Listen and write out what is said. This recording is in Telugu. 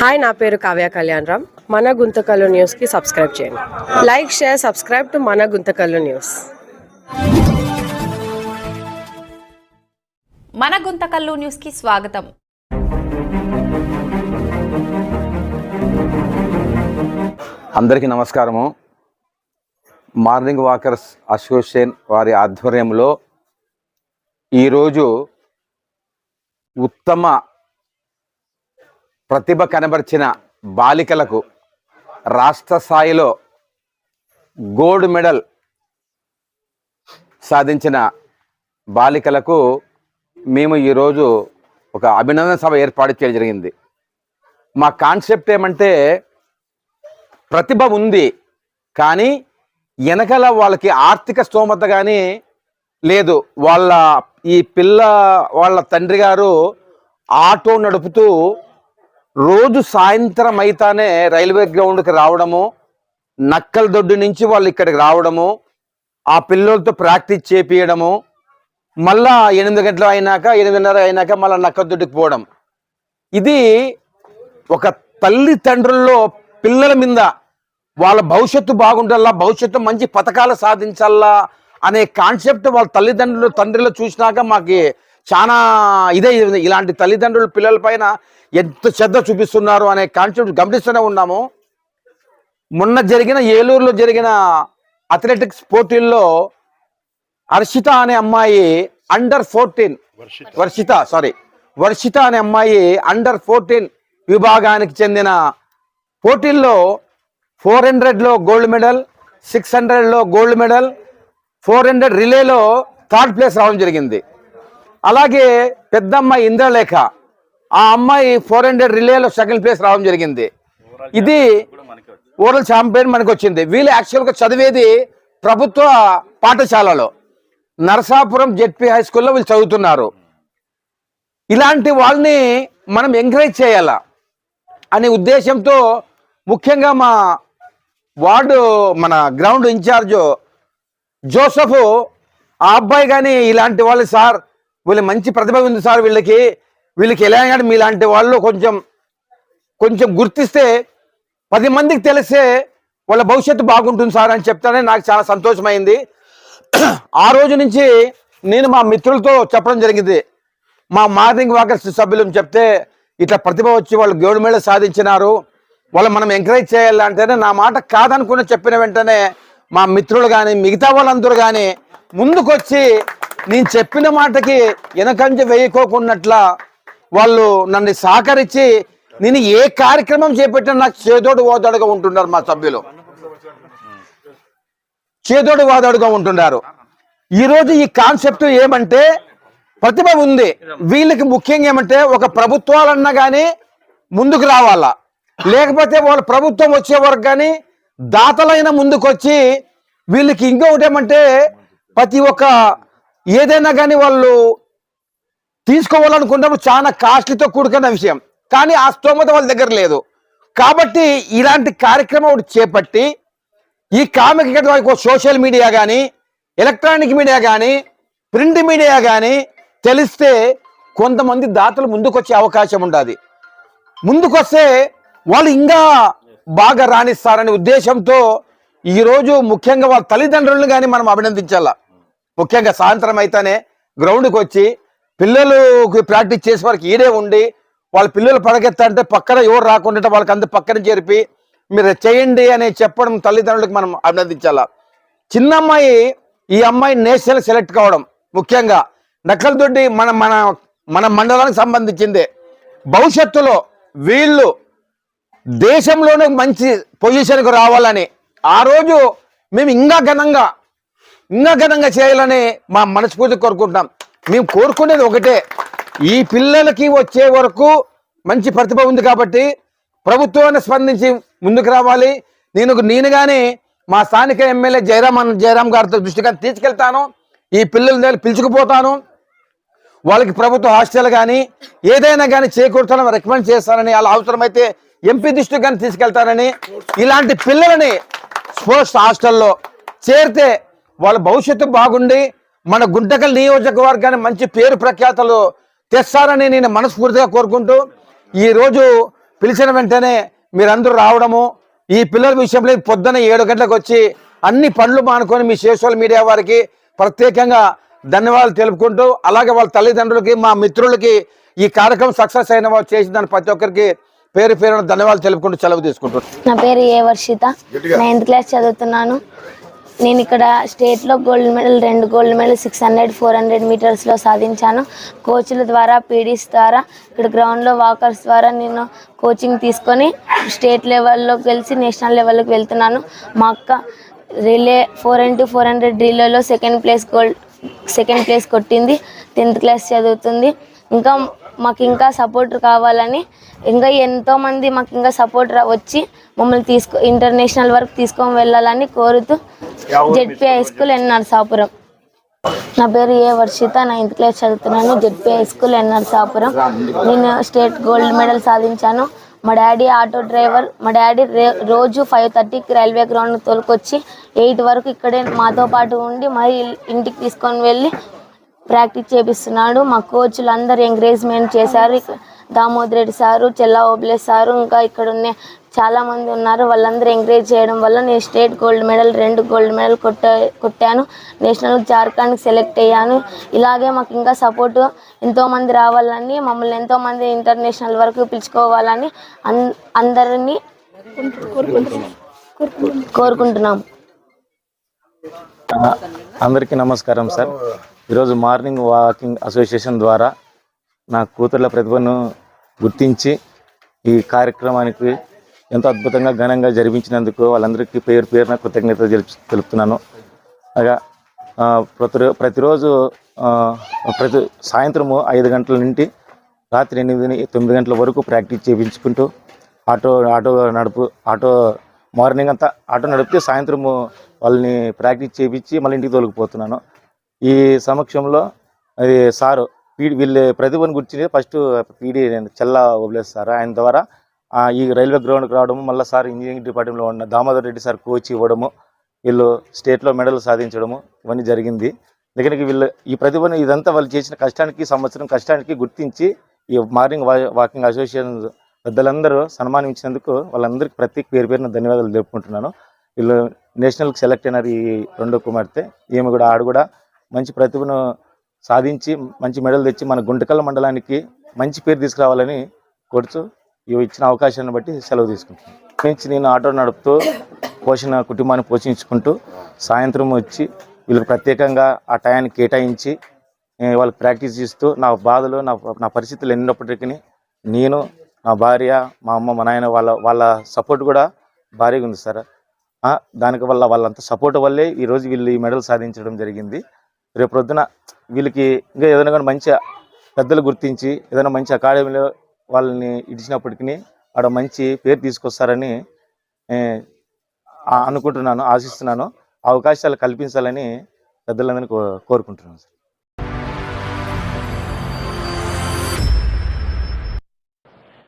హాయ్ నా పేరు కావ్య కళ్యాణ్ రామ్. మన గుంతకల్లు న్యూస్కి సబ్స్క్రైబ్ చేయండి. లైక్ షేర్ సబ్స్క్రైబ్ టు మన గుంతకల్లు న్యూస్ మన గుంతకల్లు న్యూస్కి స్వాగతం. అందరికీ నమస్కారము. మార్నింగ్ వాకర్స్ అసోసియేషన్ వారి ఆధ్వర్యంలో ఈరోజు ఉత్తమ ప్రతిభ కనబరిచిన బాలికలకు రాష్ట్ర స్థాయిలో గోల్డ్ మెడల్ సాధించిన బాలికలకు మేము ఈరోజు ఒక అభినందన సభ ఏర్పాటు చేయడం జరిగింది. మా కాన్సెప్ట్ ఏమంటే ప్రతిభ ఉంది కానీ వెనకాల వాళ్ళకి ఆర్థిక స్తోమత కానీ లేదు. వాళ్ళ ఈ పిల్ల వాళ్ళ తండ్రి గారు ఆటో నడుపుతూ రోజు సాయంత్రం అయితేనే రైల్వే గ్రౌండ్కి రావడము నక్కల దొడ్డు నుంచి వాళ్ళు ఇక్కడికి రావడము ఆ పిల్లలతో ప్రాక్టీస్ చేపియడము మళ్ళా ఎనిమిది గంటలు అయినాక ఎనిమిదిన్నర అయినాక మళ్ళీ నక్కల దొడ్డుకి పోవడం. ఇది ఒక తల్లిదండ్రుల్లో పిల్లల మీద వాళ్ళ భవిష్యత్తు బాగుండాలా భవిష్యత్తు మంచి పథకాలు సాధించాలా అనే కాన్సెప్ట్ వాళ్ళ తల్లిదండ్రులు తండ్రిలో చూసినాక మాకు చాలా ఇదే. ఇలాంటి తల్లిదండ్రులు పిల్లల పైన ఎంత శ్రద్ధ చూపిస్తున్నారు అనే కాన్సెప్ట్ గమనిస్తూనే ఉన్నాము. మొన్న జరిగిన ఏలూరులో జరిగిన అథ్లెటిక్స్ పోటీల్లో హర్షిత అనే అమ్మాయి under fourteen Varshita. Sorry Varshita అనే అమ్మాయి అండర్ ఫోర్టీన్ విభాగానికి చెందిన పోటీల్లో ఫోర్ హండ్రెడ్లో గోల్డ్ మెడల్ సిక్స్ హండ్రెడ్లో గోల్డ్ మెడల్ ఫోర్ హండ్రెడ్ రిలేలో థర్డ్ ప్లేస్ రావడం జరిగింది. అలాగే పెద్ద అమ్మాయి ఇంద్రలేఖ. ఆ అమ్మాయి ఫోర్ హండ్రెడ్ రిలేలో సెకండ్ ప్లేస్ రావడం జరిగింది. ఇది ఓరల్ ఛాంపియన్ మనకు వచ్చింది. వీళ్ళు యాక్చువల్గా చదివేది ప్రభుత్వ పాఠశాలలో. నరసాపురం జెడ్పీ హై స్కూల్లో వీళ్ళు చదువుతున్నారు. ఇలాంటి వాళ్ళని మనం ఎంకరేజ్ చేయాల? అనే ఉద్దేశంతో ముఖ్యంగా మా వార్డు మన గ్రౌండ్ ఇన్ఛార్జ్ జోసఫ్ ఆ అబ్బాయి కానీ ఇలాంటి వాళ్ళు సార్ వీళ్ళు మంచి ప్రతిభ ఉంది సార్ వీళ్ళకి. వీళ్ళకి ఎలా కానీ మీలాంటి వాళ్ళు కొంచెం కొంచెం గుర్తిస్తే పది మందికి తెలిస్తే వాళ్ళ భవిష్యత్తు బాగుంటుంది సార్ అని చెప్తానే నాకు చాలా సంతోషమైంది. ఆ రోజు నుంచి నేను మా మిత్రులతో చెప్పడం జరిగింది. మా మార్నింగ్ వాకర్స్ సభ్యులు చెప్తే ఇట్లా ప్రతిభ వచ్చి వాళ్ళు గోల్డ్ మెడల్ సాధించినారు వాళ్ళు మనం ఎంకరేజ్ చేయాలంటేనే నా మాట కాదనుకుని చెప్పిన వెంటనే మా మిత్రులు కానీ మిగతా వాళ్ళందరూ కానీ ముందుకొచ్చి నేను చెప్పిన మాటకి వెనకంజ వేయకోకున్నట్ల వాళ్ళు నన్ను సహకరించి నేను ఏ కార్యక్రమం చేపట్టినా నాకు చేదోడు ఓదోడుగా ఉంటున్నారు మా సభ్యులు. చేదోడు వాదోడుగా ఉంటున్నారు. ఈరోజు ఈ కాన్సెప్ట్ ఏమంటే ప్రతిభ ఉంది. వీళ్ళకి ముఖ్యంగా ఏమంటే ఒక ప్రభుత్వాలన్నా కానీ ముందుకు రావాలా. లేకపోతే వాళ్ళ ప్రభుత్వం వచ్చే వరకు కానీ దాతలైన ముందుకొచ్చి వీళ్ళకి ఇంకొకటి ఏమంటే ప్రతి ఒక్క ఏదైనా కానీ వాళ్ళు తీసుకోవాలనుకున్నప్పుడు చాలా కాస్ట్లీతో కూడుకున్న విషయం. కానీ ఆ స్తోమత వాళ్ళ దగ్గర లేదు. కాబట్టి ఇలాంటి కార్యక్రమం ఒకటి చేపట్టి ఈ కామిక వారికి సోషల్ మీడియా కానీ ఎలక్ట్రానిక్ మీడియా కానీ ప్రింట్ మీడియా కానీ తెలిస్తే కొంతమంది దాతలు ముందుకొచ్చే అవకాశం ఉంటుంది ముందుకొస్తే వాళ్ళు ఇంకా బాగా రాణిస్తారనే ఉద్దేశంతో ఈరోజు ముఖ్యంగా వాళ్ళ తల్లిదండ్రులను కానీ మనం అభినందించాలా? ముఖ్యంగా సాయంత్రం అయితేనే గ్రౌండ్కి వచ్చి పిల్లలకు ప్రాక్టీస్ చేసే వారికి ఈడే ఉండి వాళ్ళ పిల్లలు పడగెత్తంటే పక్కన ఎవరు రాకుండా వాళ్ళకి అంత పక్కన చేరిపి మీరు చేయండి అని చెప్పడం తల్లిదండ్రులకు మనం అభినందించాల. చిన్న అమ్మాయి ఈ అమ్మాయి నేషనల్ సెలెక్ట్ కావడం ముఖ్యంగా నక్కలదొడ్డి మన మన మన మండలానికి సంబంధించిందే. భవిష్యత్తులో వీళ్ళు దేశంలోనే మంచి పొజిషన్కు రావాలని ఆ రోజు మేము ఇంకా ఘనంగా ఇంకా ఘనంగా చేయాలని మా మనస్ఫూర్తి కోరుకుంటాం మేము కోరుకునేది ఒకటే ఈ పిల్లలకి వచ్చే వరకు మంచి ప్రతిభ ఉంది కాబట్టి ప్రభుత్వాన్ని స్పందించి ముందుకు రావాలి. నేను నేను కానీ మా స్థానిక ఎమ్మెల్యే జయరామ్ జయరామ్ గారితో దృష్టిగా తీసుకెళ్తాను. ఈ పిల్లల దగ్గర పిలుచుకుపోతాను. వాళ్ళకి ప్రభుత్వ హాస్టల్ కానీ ఏదైనా కానీ చేకూర్చాలని రికమెండ్ చేస్తానని అలా అవసరమైతే ఎంపీ దృష్టికి కానీ తీసుకెళ్తానని ఇలాంటి పిల్లలని స్పోర్ట్స్ హాస్టల్లో చేరితే వాళ్ళ భవిష్యత్తు బాగుండి మన గుంటకల్ నియోజకవర్గాన్ని మంచి పేరు ప్రఖ్యాతలు తెస్తారని నేను మనస్ఫూర్తిగా కోరుకుంటూ ఈరోజు పిలిచిన వెంటనే మీరందరూ రావడము ఈ పిల్లల విషయంలో పొద్దున ఏడు గంటలకు వచ్చి అన్ని పనులు మానుకొని మీ సోషల్ మీడియా వారికి ప్రత్యేకంగా ధన్యవాదాలు తెలుపుకుంటూ అలాగే వాళ్ళ తల్లిదండ్రులకి మా మిత్రులకి ఈ కార్యక్రమం సక్సెస్ అయిన వాళ్ళు చేసిన దాని ప్రతి ఒక్కరికి పేరు పేరున ధన్యవాదాలు తెలుపుకుంటూ సెలవు తీసుకుంటున్నాను. నా పేరు ఏ వర్షిత. నైన్త్ క్లాస్ చదువుతున్నాను. నేను ఇక్కడ స్టేట్లో గోల్డ్ మెడల్ రెండు gold medal six hundred four hundred మీటర్స్లో సాధించాను. కోచ్ల ద్వారా పీడీస్ ద్వారా ఇక్కడ గ్రౌండ్లో వాకర్స్ ద్వారా నేను కోచింగ్ తీసుకొని స్టేట్ లెవెల్లో గెలిచి నేషనల్ లెవెల్కి వెళ్తున్నాను. మా అక్క relay four into four hundred రిలేలో second place gold second place కొట్టింది. టెన్త్ క్లాస్ చదువుతుంది. ఇంకా మాకు ఇంకా సపోర్ట్ కావాలని ఇంకా ఎంతో మంది మాకు ఇంకా సపోర్ట్ వచ్చి మమ్మల్ని తీసుకో ఇంటర్నేషనల్ వరకు తీసుకొని వెళ్ళాలని కోరుతూ ZP high school N Narasapuram నా పేరు ఏ వర్షిత నైన్త్ క్లాస్ చదువుతున్నాను ZP high school N Narasapuram నేను స్టేట్ గోల్డ్ మెడల్ సాధించాను. మా డాడీ ఆటో డ్రైవర్ మా డాడీ రే- రోజు ఫైవ్ థర్టీకి రైల్వే గ్రౌండ్ తోలుకొచ్చి ఎయిట్ వరకు ఇక్కడే మాతో పాటు ఉండి మరి ఇంటికి తీసుకొని వెళ్ళి ప్రాక్టీస్ చేపిస్తున్నాడు. మా కోచ్లు అందరు ఎంకరేజ్మెంట్ చేశారు. ఇక- దామోదర్ రెడ్డి సారు చెల్లా ఓబ్లే సారు ఇంకా ఇక్కడ ఉన్న చాలామంది ఉన్నారు. వాళ్ళందరూ ఎంకరేజ్ చేయడం వల్ల నేను స్టేట్ గోల్డ్ మెడల్ రెండు గోల్డ్ మెడల్ కొట్ట కొట్టాను. నేషనల్ జార్ఖండ్కి సెలెక్ట్ అయ్యాను. ఇలాగే మాకు ఇంకా సపోర్టు ఎంతోమంది రావాలని మమ్మల్ని ఎంతోమంది ఇంటర్నేషనల్ వరకు పిలుచుకోవాలని అన్ అందరినీ కోరుకుంటున్నాం. అందరికీ నమస్కారం సార్. ఈరోజు మార్నింగ్ వాకింగ్ అసోసియేషన్ ద్వారా నా కూతుర్ల ప్రతిభను గుర్తించి ఈ కార్యక్రమానికి ఎంతో అద్భుతంగా ఘనంగా జరిపించినందుకు వాళ్ళందరికీ పేరు పేరున కృతజ్ఞత తెలుపుతున్నాను. అలాగా ఆ, ప్రతి ప్రతిరోజు ప్రతి సాయంత్రము ఐదు గంటల నుండి రాత్రి ఎనిమిది తొమ్మిది గంటల వరకు ప్రాక్టీస్ చేయించుకుంటూ ఆటో ఆటో నడుపు ఆటో మార్నింగ్ అంతా ఆటో నడిపితే సాయంత్రము వాళ్ళని ప్రాక్టీస్ చేయించి మళ్ళీ ఇంటికి తొలగిపోతున్నాను ఈ సమక్షంలో అది సారు పీడి వీళ్ళ ప్రతిభను గురించి ఫస్ట్ పీడి చెల్లా వదిలేస్తారు సార్. ఆయన ద్వారా ఈ రైల్వే గ్రౌండ్కి రావడము మళ్ళీ సార్ ఇంజనీరింగ్ డిపార్ట్మెంట్లో ఉన్న దామోదర్ రెడ్డి సార్ కోచ్ ఇవ్వడము వీళ్ళు స్టేట్లో మెడల్ సాధించడము ఇవన్నీ జరిగింది. దగ్గరికి వీళ్ళు ఈ ప్రతిభను ఇదంతా వాళ్ళు చేసిన కష్టానికి సంవత్సరం కష్టానికి గుర్తించి ఈ మార్నింగ్ వా- వాకింగ్ అసోసియేషన్ పెద్దలందరూ సన్మానించినందుకు వాళ్ళందరికీ ప్రత్యేక పేరు పేరున ధన్యవాదాలు తెలుపుకుంటున్నాను. వీళ్ళు నేషనల్కి సెలెక్ట్ అయినారు ఈ రెండో కుమార్తె. ఈమె కూడా ఆడు కూడా మంచి ప్రతిభను సాధించి మంచి మెడల్ తెచ్చి మన గుంటకల్ మండలానికి మంచి పేరు తీసుకురావాలని కోరుతూ ఇవి ఇచ్చిన అవకాశాన్ని బట్టి సెలవు తీసుకుంటున్నాను నుంచి నేను ఆటో నడుపుతూ పోషణ కుటుంబాన్ని పోషించుకుంటూ సాయంత్రం వచ్చి వీళ్ళకి ప్రత్యేకంగా ఆ టయాన్ని కేటాయించి వాళ్ళకి ప్రాక్టీస్ చేస్తూ నా బాధలు నా నా పరిస్థితులు ఎన్నప్పటికీ నేను నా భార్య మా అమ్మ మా నాయన వాళ్ళ వాళ్ళ సపోర్ట్ కూడా భారీగా ఉంది సార్. దానికి వల్ల వాళ్ళంత సపోర్ట్ వల్లే ఈరోజు వీళ్ళు ఈ మెడల్ సాధించడం జరిగింది. రేపు ప్రొద్దున వీళ్ళకి ఇంకా ఏదైనా కానీ మంచి పెద్దలు గుర్తించి ఏదైనా మంచి అకాడమీలో వాళ్ళని ఇడిచినప్పటికీ ఆడ మంచి పేరు తీసుకొస్తారని అనుకుంటున్నాను ఆశిస్తున్నాను. అవకాశాలు కల్పించాలని పెద్దలందరినీ కో కోరుకుంటున్నాను సార్.